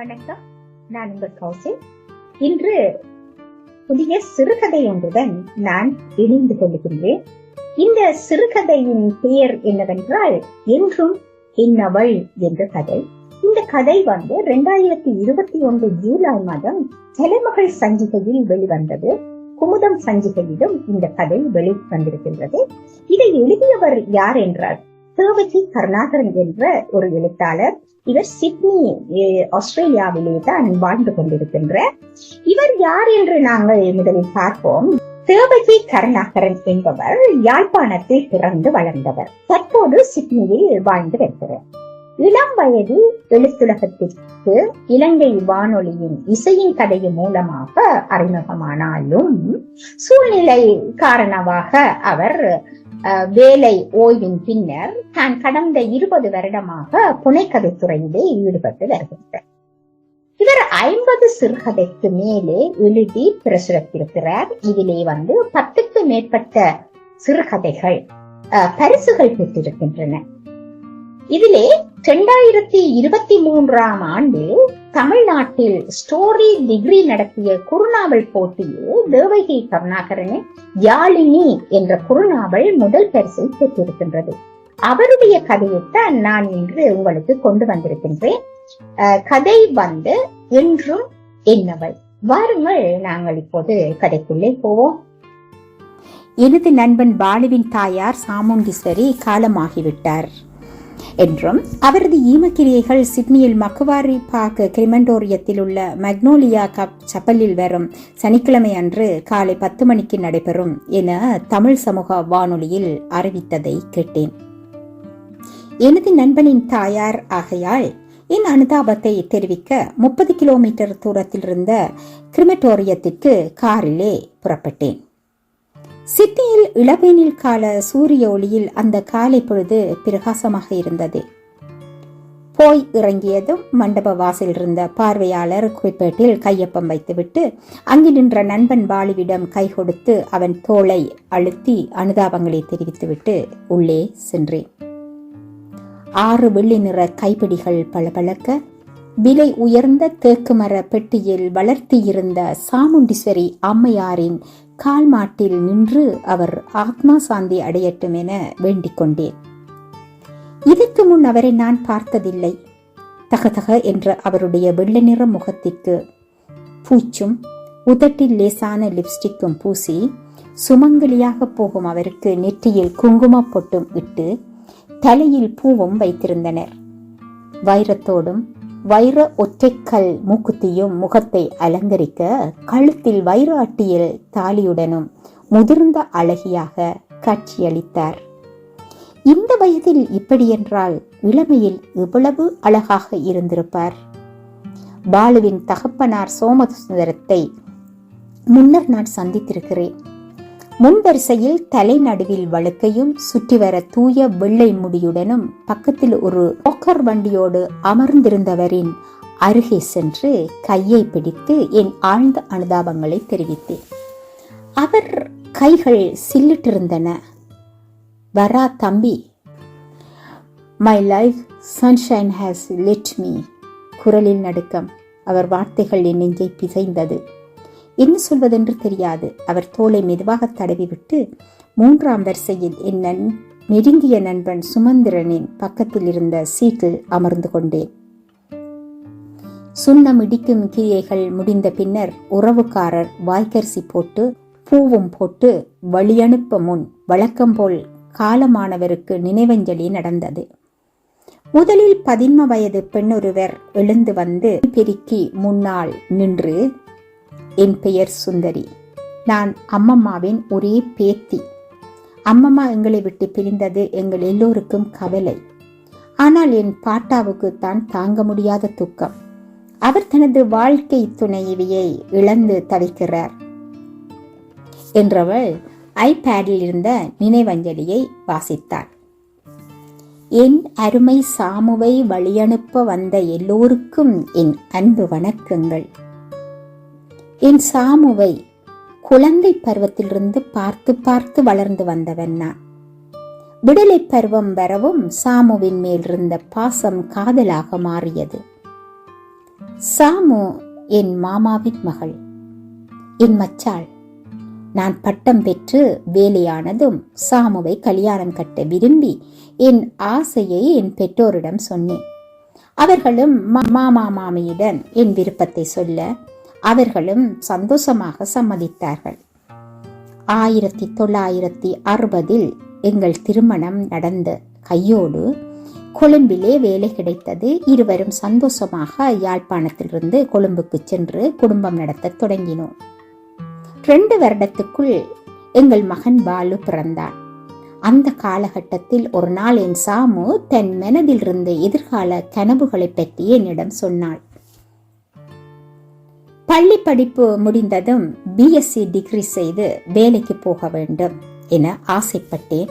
வணக்கம். நான் உங்கள் கௌசி இன்று புதிய சிறுகதை ஒன்றுடன் நான் இணைந்து கொள்கின்றேன். இந்த சிறுகதையின் பெயர் என்னவென்றால் என்றும் என்னவள் என்ற கதை. இந்த கதை வந்து ரெண்டாயிரத்தி இருபத்தி ஒன்று ஜூலை மாதம் தலைமகள் சஞ்சிகையில் வெளிவந்தது. குமுதம் சஞ்சிகையிலும் இந்த கதை வெளிவந்திருக்கின்றது. இதை எழுதியவர் யார் என்றால் தேவகி கருணாகரன் என்ற ஒரு எழுத்தாளர். இவர் சிட்னி ஆஸ்திரேலியாவிலே தான் வாழ்ந்து கொண்டிருக்கின்ற. இவர் யார் என்று நாங்கள் முதலில் பார்ப்போம். தேவகி கருணாகரன் என்பவர் யாழ்ப்பாணத்தில் பிறந்து வளர்ந்தவர். தற்போது சிட்னியில் வாழ்ந்து வருகிறார். இளம் வயது எழுத்துலகத்திற்கு இலங்கை வானொலியின் இசையின் கதையின் மூலமாக அறிமுகமானாலும் சூழ்நிலை காரணமாக அவர் வேலை ஓய்வின் பின்னர் தான் கடந்த இருபது வருடமாக புனைக்கதை துறையிலே ஈடுபட்டு வருகின்றார். இவர் ஐம்பது சிறுகதைக்கு மேலே எழுதி பிரசுரத்திருக்கிறார். இதிலே வந்து பத்துக்கு மேற்பட்ட சிறுகதைகள் பரிசுகள் பெற்றிருக்கின்றன. இதிலே இரண்டாயிரத்தி இருபத்தி மூன்றாம் ஆண்டில் தமிழ்நாட்டில் ஸ்டோரி டிகிரி நடத்திய குறுநாவல் போட்டியில் தேவகி கருணாகரன் யாழினி என்ற குறுநாவல் முதல் பரிசை பெற்றிருக்கின்றது. அவருடைய கதையைத்தான் நான் இன்று உங்களுக்கு கொண்டு வந்திருக்கின்றேன். கதை வந்து என்றும் என்னவள். வாருங்கள் நாங்கள் இப்போது கதைக்குள்ளே போவோம். எனது நண்பன் பாலுவின் தாயார் சாமுண்டீஸ்வரி காலமாகிவிட்டார். என்றும் அவரது ஈமக்கிரியைகள் சிட்னியில் மக்குவாரி பார்க் கிரிமண்டோரியத்தில் உள்ள மக்னோலியா கப் சப்பலில் வரும் சனிக்கிழமை அன்று காலை பத்து மணிக்கு நடைபெறும் என தமிழ் சமூக வானொலியில் அறிவித்ததை கேட்டேன். எனது நண்பனின் தாயார் ஆகையால் என் அனுதாபத்தை தெரிவிக்க முப்பது கிலோமீட்டர் தூரத்தில் இருந்த கிரிமட்டோரியத்திற்கு காரிலே புறப்பட்டேன். சிட்னியில் இளவேனில் கால சூரிய ஒளியில் அந்த காலை பொழுது பிரகாசமாக இருந்தது. போய் இறங்கியதும் மண்டப வாசல் இருந்த பார்வையாளர் குறிப்பேட்டில் கையொப்பம் வைத்துவிட்டு அங்கு நின்ற நண்பன் பாலுவிடம் கை கொடுத்து அவன் தோளை அழுத்தி அனுதாபங்களை தெரிவித்துவிட்டு உள்ளே சென்றேன். ஆறு வெள்ளி நிற கைப்பிடிகள் பளபளக்க விலை உயர்ந்த தேக்கு மர பெட்டியில் வளர்த்தியிருந்த சாமுண்டீஸ்வரி அம்மையாரின் கால் மாட்டில் நின்று அவர் ஆத்மா சாந்தி அடையட்டும் என வேண்டிக் கொண்டேன். இதற்கு முன் அவரை நான் பார்த்ததில்லை. தகதக என்ற அவருடைய வெள்ளை நிற முகத்திற்கு பூச்சும் உதட்டில் லேசான லிப்ஸ்டிக்கும் பூசி சுமங்கலியாக போகும் அவருக்கு நெற்றியில் குங்கும பொட்டும் இட்டு தலையில் பூவும் வைத்திருந்தனர். வைரத்தோடும் வைர ஒற்றைக்கல் மூக்குத்தியும் முகத்தை அலங்கரிக்க கழுத்தில் வைர அட்டியில் தாலியுடனும் முதிர்ந்த அழகியாக காட்சியளித்தார். இந்த வயதில் இப்படியென்றால் இளமையில் இவ்வளவு அழகாக இருந்திருப்பார். பாலுவின் தகப்பனார் சோமசுந்தரத்தை முன்னர் நான் சந்தித்திருக்கிறேன். முன்வரிசையில் தலை நடுவில் வழுக்கையும் சுற்றி வர தூய வெள்ளை முடியுடனும் பக்கத்தில் ஒரு ஒக்கர் வண்டியோடு அமர்ந்திருந்தவரின் அருகே சென்று கையை பிடித்து என் ஆழ்ந்த அனுதாபங்களை தெரிவித்தேன். அவர் கைகள் சில்லிட்டிருந்தன. வரா தம்பி my life sunshine has let me குரலில் நடுக்கம். அவர் வார்த்தைகள் என் நெஞ்சை பிசைந்தது. என்ன சொல்வதென்று தெரியாது. அவர் தோலை மெதுவாக தடவிவிட்டு மூன்றாம் வரிசையில் என் நன் நெருங்கிய நண்பன் சுமந்திரனின் பக்கத்தில் இருந்த சீட்டில் அமர்ந்து கொண்டேன். சுண்ணம் இடிக்கும் கிரியைகள் முடிந்த பின்னர் உறவுக்காரர் வாய்க்கரிசி போட்டு பூவும் போட்டு வழியனுப்ப முன் வழக்கம் போல் காலமானவருக்கு நினைவஞ்சலி நடந்தது. முதலில் பதின்ம வயது பெண்ணொருவர் எழுந்து வந்து பெருக்கி முன்னால் நின்று என் பெயர் சுந்தரி. நான் அம்மம்மாவின் ஒரே பேத்தி. அம்மம்மா எங்களை விட்டு பிரிந்தது எங்கள் எல்லோருக்கும் கவலை. ஆனால் என் பாட்டாவுக்கு தான் தாங்க முடியாத துக்கம். அவர் தனது வாழ்க்கை துணைவியை இழந்து தவிக்கிறார். என்றவள் ஐபேடில் இருந்த நினைவஞ்சலியை வாசித்தாள். என் அருமை சாமுவை வழியனுப்ப வந்த எல்லோருக்கும் என் அன்பு வணக்கங்கள். என் சாமுவை குழந்தை பருவத்திலிருந்து பார்த்து பார்த்து வளர்ந்து வந்தவன் நான். விடலை பருவம் வரவும் சாமுவின் மேல் இருந்த பாசம் காதலாக மாறியது. சாமு என் மாமாவின் மகள். என் மச்சாள் நான் பட்டம் பெற்று வேலையானதும் சாமுவை கல்யாணம் கட்ட விரும்பி என் ஆசையை என் பெற்றோரிடம் சொன்னேன். அவர்களும் மா- மாமா மாமியிடம் என் விருப்பத்தை சொல்ல அவர்களும் சந்தோஷமாக சம்மதித்தார்கள். ஆயிரத்தி தொள்ளாயிரத்தி அறுபதில் எங்கள் திருமணம் நடந்த கையோடு கொழும்பிலே வேலை கிடைத்தது. இருவரும் சந்தோஷமாக யாழ்ப்பாணத்திலிருந்து கொழும்புக்கு சென்று குடும்பம் நடத்த தொடங்கினோம். ரெண்டு வருடத்துக்குள் எங்கள் மகன் பாலு பிறந்தான் அந்த காலகட்டத்தில் ஒரு நாள் என் சாமு தன் மனதில் இருந்த எதிர்கால கனவுகளை பற்றி என்னிடம் சொன்னாள். பள்ளி படிப்பு முடிந்ததும் பிஎஸ்சி டிகிரி செய்து வேலைக்கு போக வேண்டும் என ஆசைப்பட்டேன்.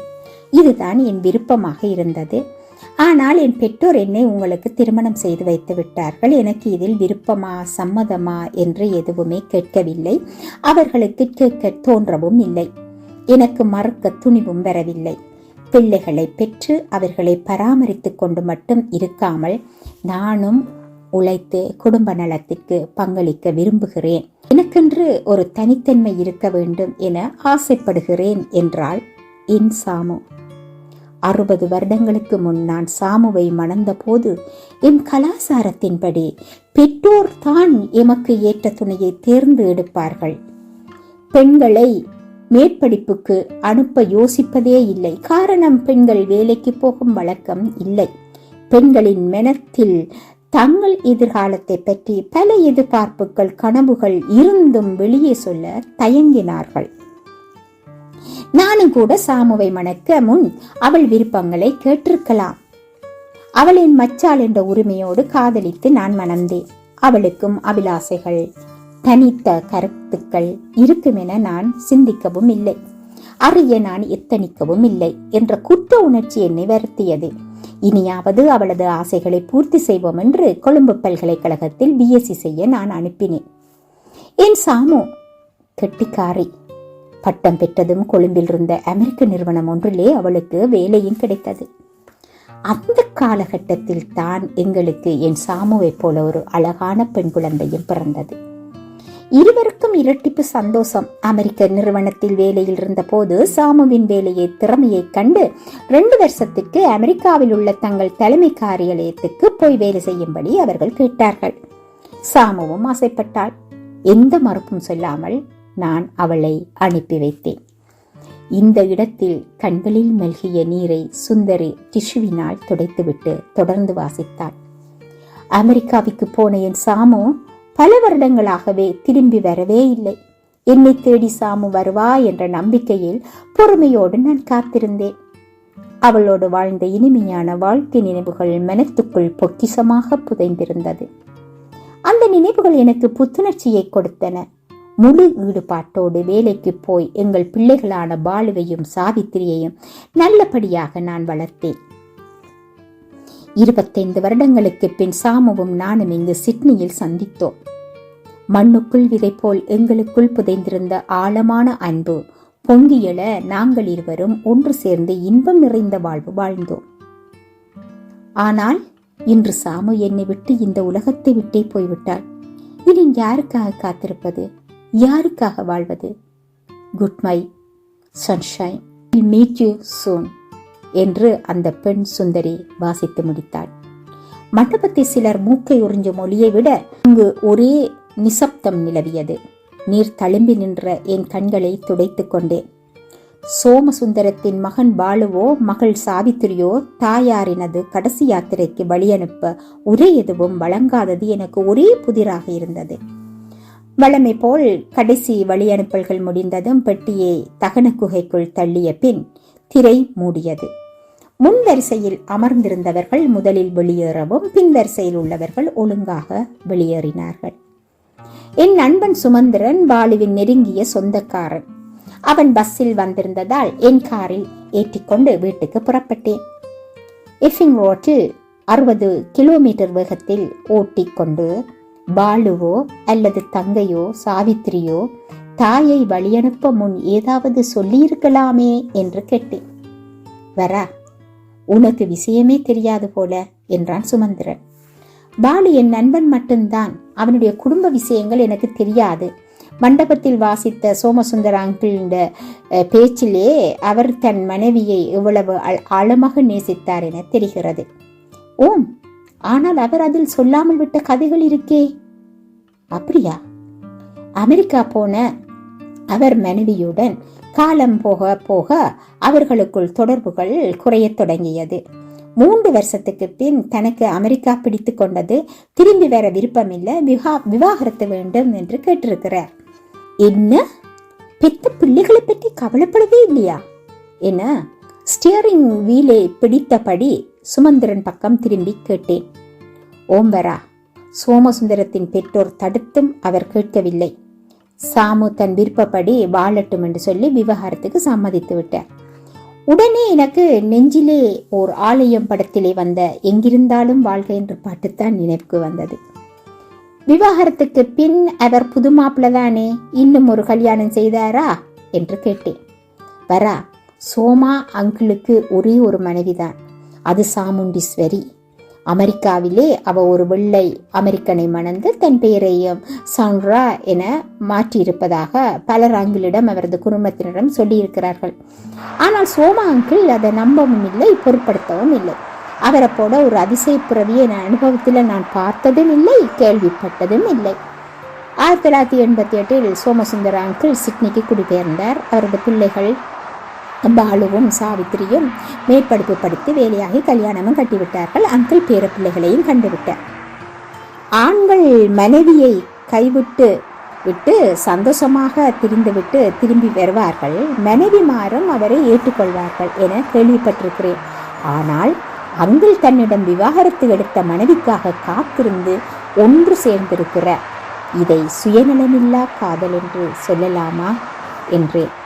இதுதான் என் விருப்பமாக இருந்தது. ஆனால் என் பெற்றோர் என்னை உங்களுக்கு திருமணம் செய்து வைத்து விட்டார்கள். எனக்கு இதில் விருப்பமா சம்மதமா என்று எதுவுமே கேட்கவில்லை. அவர்களுக்கு கேட்க தோன்றவும் இல்லை. எனக்கு மறுக்க துணிவும் வரவில்லை. பிள்ளைகளை பெற்று அவர்களை பராமரித்து கொண்டு மட்டும் இருக்காமல் நானும் உழைத்து குடும்ப நலத்திற்கு பங்களிக்க விரும்புகிறேன். எனக்கென்று ஒரு தனித்தன்மை இருக்க வேண்டும் என ஆசைப்படுகிறேன் என்றாள் என் சாமு. அறுபது வருடங்களுக்கு முன் நான் சாமுவை மணந்த போது எம் கலாச்சாரத்தின்படி பெற்றோர் தான் எமக்கு ஏற்ற துணையை தேர்ந்து எடுப்பார்கள். பெண்களை மேற்படிப்புக்கு அனுப்ப யோசிப்பதே இல்லை. காரணம் பெண்கள் வேலைக்கு போகும் வழக்கம் இல்லை. பெண்களின் மெனத்தில் தங்கள் எதிர்காலத்தை பற்றி பல எதிர்பார்ப்புகள் கனவுகள் இருந்தும் வெளியே சொல்ல தயங்கினார்கள். நானும் கூட சாமுவை மணக்க முன் அவள் விருப்பங்களை கேட்டிருக்கலாம். அவளின் மச்சாள் என்ற உரிமையோடு காதலித்து நான் மணந்தேன். அவளுக்கும் அபிலாசைகள் தனித்த கருத்துக்கள் இருக்கும் என நான் சிந்திக்கவும் இல்லை. அறிய நான் எத்தனிக்கவும் இல்லை என்ற குற்ற உணர்ச்சி என்னை வருத்தியது. இனியாவது அவளது ஆசைகளை பூர்த்தி செய்வோம் என்று கொழும்பு பல்கலைக்கழகத்தில் பிஎஸ்சி செய்ய நான் அனுப்பினேன். என் சாமு கெட்டிக்காரி. பட்டம் பெற்றதும் கொழும்பில் இருந்த அமெரிக்க நிறுவனம் ஒன்றிலே அவளுக்கு வேலையும் கிடைத்தது. அந்த காலகட்டத்தில் தான் எங்களுக்கு என் சாமுவைப் போல ஒரு அழகான பெண் குழந்தையும் பிறந்தது. இருவருக்கும் இரட்டிப்பு சந்தோஷம். அமெரிக்க நிறுவனத்தில் வேலையில் இருந்தபோது சாமுவின் வேலையை திறமையை கண்டு ரெண்டு வருஷத்துக்கு அமெரிக்காவில் உள்ள தங்கள் தலைமை காரியாலயத்துக்கு போய் வேலை செய்யும்படி அவர்கள் கேட்டார்கள். சாமுவும் ஆசைப்பட்டாள். எந்த மறுப்பும் சொல்லாமல் நான் அவளை அனுப்பி வைத்தேன். இந்த இடத்தில் கண்களில் மெல்கிய நீரை சுந்தரி டிஷுவினால் துடைத்துவிட்டு தொடர்ந்து வாசித்தாள். அமெரிக்காவுக்கு போன என் சாமு பல வருடங்களாகவே திரும்பி வரவே இல்லை. என்னை தேடி சாமு வருவா என்ற நம்பிக்கையில் பொறுமையோடு நான் காத்திருந்தேன். அவளோடு வாழ்ந்த இனிமையான வாழ்க்கை நினைவுகள் மனத்துக்குள் பொக்கிசமாக புதைந்திருந்தது. அந்த நினைவுகள் எனக்கு புத்துணர்ச்சியை கொடுத்தன. முழு ஈடுபாட்டோடு வேலைக்கு போய் எங்கள் பிள்ளைகளான பாலுவையும் சாவித்திரியையும் நல்லபடியாக நான் வளர்த்தேன். இருபத்தைந்து வருடங்களுக்கு பின் சாமுவும் நானும் இங்கு சிட்னியில் சந்தித்தோம். மண்ணுக்குள் விதை போல் எங்களுக்குள் புதைந்திருந்த ஆழமான அன்பு. பொங்கியல நாங்கள் இருவரும் ஒன்று சேர்ந்து இன்பம் நிறைந்த வாழ்வு வாழ்ந்தோம். ஆனால் இன்று சாமு என்னை விட்டு இந்த உலகத்தை விட்டே போய்விட்டாள். இனி யாருக்காக காத்திருப்பது? யாருக்காக வாழ்வது? Good my sunshine meet you soon என்று அந்த பெண் சுந்தரி வாசித்து முடித்தாள். மண்டபத்தை சிலர் மூக்கை உறிஞ்சும் மொழியை விட இங்கு ஒரே நிசப்தம் நிலவியது. நீர் தழும்பி நின்ற என் கண்களை துடைத்து கொண்டேன். சோமசுந்தரத்தின் மகன் பாலுவோ மகள் சாவித்திரியோ தாயாரினது கடைசி யாத்திரைக்கு வழியனுப்ப ஒரே எதுவும் வழங்காதது எனக்கு ஒரே புதிராக இருந்தது. வளமை போல் கடைசி வழியனுப்பல்கள் முடிந்ததும் பெட்டியை தகன குகைக்குள் தள்ளிய பின் திரை மூடியது. முன் வரிசையில் அமர்ந்திருந்தவர்கள் முதலில் வெளியேறவும் பின் வரிசையில் உள்ளவர்கள் ஒழுங்காக வெளியேறினார்கள். என் நண்பன் சுமந்திரன் பாலுவின் நெருங்கிய சொந்தக்காரன். அவன் பஸ்ஸில் வந்திருந்ததால் என் காரில் ஏற்றிக்கொண்டு வீட்டுக்கு புறப்பட்டேன். எஃபிங் ரோட்டில் அறுபது கிலோமீட்டர் வேகத்தில் ஓட்டிக்கொண்டு பாலுவோ அல்லது தங்கையோ சாவித்திரியோ தாயை வழியனுப்ப முன் ஏதாவது சொல்லியிருக்கலாமே என்று கேட்டேன். வரா உனக்கு விஷயமே தெரியாது போல என்றான் சுமந்திரன். பாலு என் நண்பன் மட்டும்தான். அவனுடைய குடும்ப விஷயங்கள் எனக்கு தெரியாது. மண்டபத்தில் வாசித்த சோமசுந்தர அங்கிளின் பேச்சிலே அவர் தன் மனைவியை எவ்வளவு ஆழமாக நேசித்தார் என தெரிகிறது. ஓம் ஆனால் அவர் அதில் சொல்லாமல் விட்ட கதைகள் இருக்கே. அப்படியா? அமெரிக்கா போன அவர் மனைவியுடன் காலம் போக போக அவர்களுக்குள் தொடர்புகள் குறையத் தொடங்கியது. மூன்று வருஷத்துக்கு பின் தனக்கு அமெரிக்கா பிடித்து கொண்டது. திரும்பி வர விருப்பமில்லை. விவா விவாகரத்து வேண்டும் என்று கேட்டிருக்கிறார். என்ன? பெத்த பிள்ளைகளை பற்றி கவலைப்படவே இல்லையா? என ஸ்டியரிங் வீலை பிடித்தபடி சுமந்திரன் பக்கம் திரும்பி கேட்டேன். ஓம்பரா சோமசுந்தரத்தின் பெற்றோர் தடுத்தும் அவர் கேட்கவில்லை. சாமு தன் விருப்பப்படி வாழட்டும் என்று சொல்லி விவகாரத்துக்கு சம்மதித்து விட்டார். உடனே எனக்கு நெஞ்சிலே ஓர் ஆலயம் படத்திலே வந்த எங்கிருந்தாலும் வாழ்க என்ற பாட்டுத்தான் நினைவுக்கு வந்தது. விவாகரத்துக்கு பின் அவர் புது மாப்பிள்ளை தானே இன்னும் ஒரு கல்யாணம் செய்தாரா? என்று கேட்டேன். வரா சோமா அங்கிளுக்கு ஒரே ஒரு மனைவிதான். அது சாமுண்டீஸ்வரி. அமெரிக்காவிலே அவ ஒரு வெள்ளை அமெரிக்கனை மணந்து தன் பெயரையும் சவுண்ட்ரா என மாற்றியிருப்பதாக பலர் அங்கிளிடம் அவரது குடும்பத்தினரிடம் சொல்லியிருக்கிறார்கள். ஆனால் சோமா அங்கிள் அதை நம்பவும் இல்லை பொருட்படுத்தவும் இல்லை. அவரை போல ஒரு அதிசய பிறவியை என் அனுபவத்தில் நான் பார்த்ததும் இல்லை கேள்விப்பட்டதும் இல்லை. ஆயிரத்தி தொள்ளாயிரத்தி எண்பத்தி எட்டில் சோமசுந்தர அங்கிள் சிட்னிக்கு குடிபெயர்ந்தார். அவரது பிள்ளைகள் பாலுவும் சாவித்திரியும் மேற்படிப்பு படித்து வேலையாகி கல்யாணமும் கட்டிவிட்டார்கள். அங்கிள் பேரப்பிள்ளைகளையும் கண்டுவிட்டார். ஆண்கள் மனைவியை கைவிட்டு விட்டு சந்தோஷமாக திரிந்துவிட்டு திரும்பி வருவார்கள். மனைவிமாரும் அவரை ஏற்றுக்கொள்வார்கள் என கேள்விப்பட்டிருக்கிறேன். ஆனால் அங்கிள் தன்னிடம் விவாகரத்து எடுத்த மனைவிக்காக காத்திருந்து ஒன்று சேர்ந்திருக்கிறார். இதை சுயநலமில்லா காதல் என்று சொல்லலாமா? என்றேன்.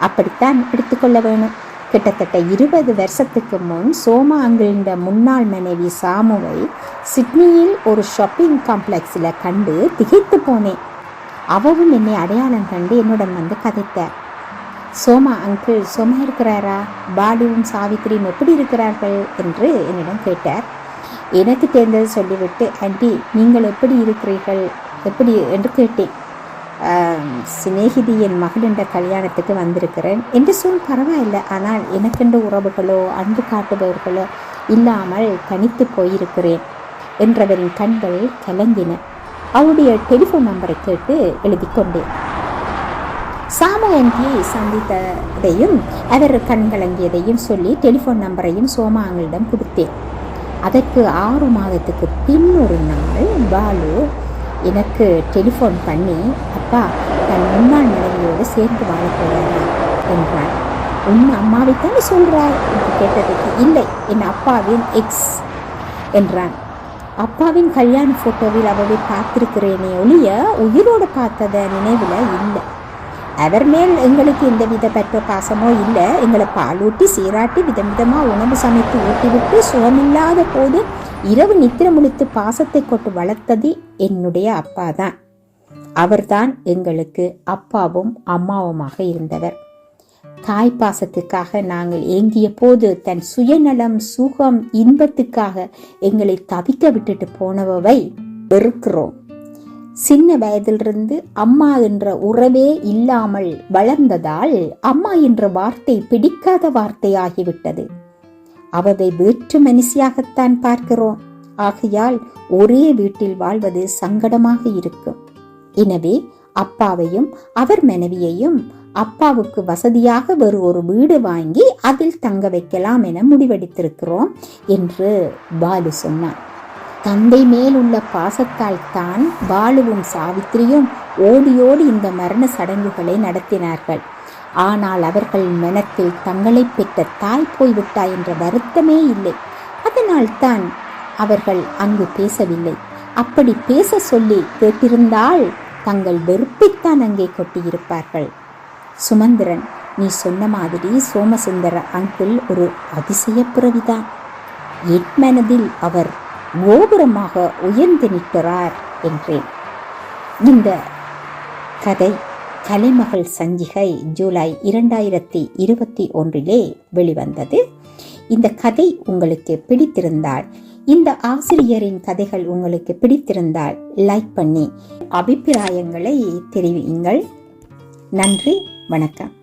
அப்படித்தான் எடுத்துக்கொள்ள வேணும். கிட்டத்தட்ட இருபது வருஷத்துக்கு முன் சோமா அங்கிருந்த முன்னாள் மனைவி சாமுவை சிட்னியில் ஒரு ஷாப்பிங் காம்ப்ளெக்ஸில் கண்டு திகைத்து போனேன். அவவும் என்னை அடையாளம் கண்டு என்னுடன் வந்து கதைத்தார். சோமா அங்கிள் சோமா இருக்கிறாரா? பாலுவும் சாவித்திரியும் எப்படி இருக்கிறார்கள்? என்று என்னிடம் கேட்டார். எனக்கு தெரிந்தது சொல்லிவிட்டு ஆண்டி நீங்கள் எப்படி இருக்கிறீர்கள்? எப்படி? என்று கேட்டேன். சிநேகிதியின் சிநேகிதி கல்யாணத்துக்கு வந்திருக்கிறேன். என்று சொல் பரவாயில்லை. ஆனால் எனக்கென்று உறவுகளோ அன்பு காட்டுபவர்களோ இல்லாமல் தனித்து போயிருக்கிறேன் என்றவரின் கண்கள் கலங்கின. அவருடைய டெலிஃபோன் நம்பரை கேட்டு எழுதி கொண்டேன். சாமு சந்தித்ததையும் அவர் கண்கலங்கியதையும் சொல்லி டெலிஃபோன் நம்பரையும் சோமாங்களிடம் கொடுத்தேன். அதற்கு ஆறு மாதத்துக்கு பின் ஒரு நாள் பாலு எனக்கு டெலிஃபோன் பண்ணி அப்பா தன் முன்னாள் மனைவியோடு சேர்ந்து வாழப் என்றார். என்றான் உன் அம்மாவைத்தானே சொல்கிறாய்? என்று கேட்டதுக்கு இல்லை என் அப்பாவின் எக்ஸ் என்றான். அப்பாவின் கல்யாண ஃபோட்டோவில் அவளை பார்த்திருக்கிறேனே ஒழிய உயிரோடு பார்த்தத நினைவில் இல்லை. அவர் மேல் எங்களுக்கு எந்த விதப்பட்ட பாசமோ இல்லை. எங்களை பாலூட்டி சீராட்டி விதம் விதமாக உணவு சமைத்து ஊட்டிவிட்டு சுகமில்லாத போது இரவு நித்திர முழித்து பாசத்தை கொண்டு வளர்த்தது என்னுடைய அப்பா தான் அவர்தான் எங்களுக்கு அப்பாவும் அம்மாவுமாக இருந்தவர். தாய் பாசத்துக்காக நாங்கள் ஏங்கிய போது தன் சுயநலம் சுகம் இன்பத்துக்காக எங்களை தவிக்க விட்டுட்டு போனவை வெறுக்கிறோம். சின்ன வயதிலிருந்து அம்மா என்ற உறவே இல்லாமல் வளர்ந்ததால் அம்மா என்ற வார்த்தை பிடிக்காத வார்த்தையாகிவிட்டது. அவரை வேற்று மனுஷியாகத்தான் பார்க்கிறோம். ஆகையால் ஒரே வீட்டில் வாழ்வது சங்கடமாக இருக்கும். எனவே அப்பாவையும் அவர் மனைவியையும் அப்பாவுக்கு வசதியாக வேறு ஒரு வீடு வாங்கி அதில் தங்க வைக்கலாம் என முடிவெடுத்திருக்கிறோம் என்று பாலு சொன்னான். தந்தை மேல் உள்ள பாசத்தால் தான் பாலுவும் சாவித்திரியும் ஓடியோடி இந்த மரண சடங்குகளை நடத்தினார்கள். ஆனால் அவர்கள் மனத்தில் தங்களை பெற்ற தாய் போய்விட்டா என்ற வருத்தமே இல்லை. அதனால் தான் அவர்கள் அங்கு பேசவில்லை. அப்படி பேச சொல்லி கேட்டிருந்தால் தங்கள் வெறுப்பைத்தான் அங்கே கொட்டியிருப்பார்கள். சுமந்திரன் நீ சொன்ன மாதிரி சோமசுந்தர அங்கிள் ஒரு அதிசய பிறவிதான் எட்மனதில் அவர் கோபுரமாக உயர்ந்து நிற்கிறார் என்றேன். இந்த கதை கலைமகள் சஞ்சிகை ஜூலை இரண்டாயிரத்தி இருபத்தி ஒன்றிலே வெளிவந்தது. இந்த கதை உங்களுக்கு பிடித்திருந்தால் இந்த ஆசிரியரின் கதைகள் உங்களுக்கு பிடித்திருந்தால் லைக் பண்ணி அபிப்பிராயங்களை தெரிவியுங்கள். நன்றி வணக்கம்.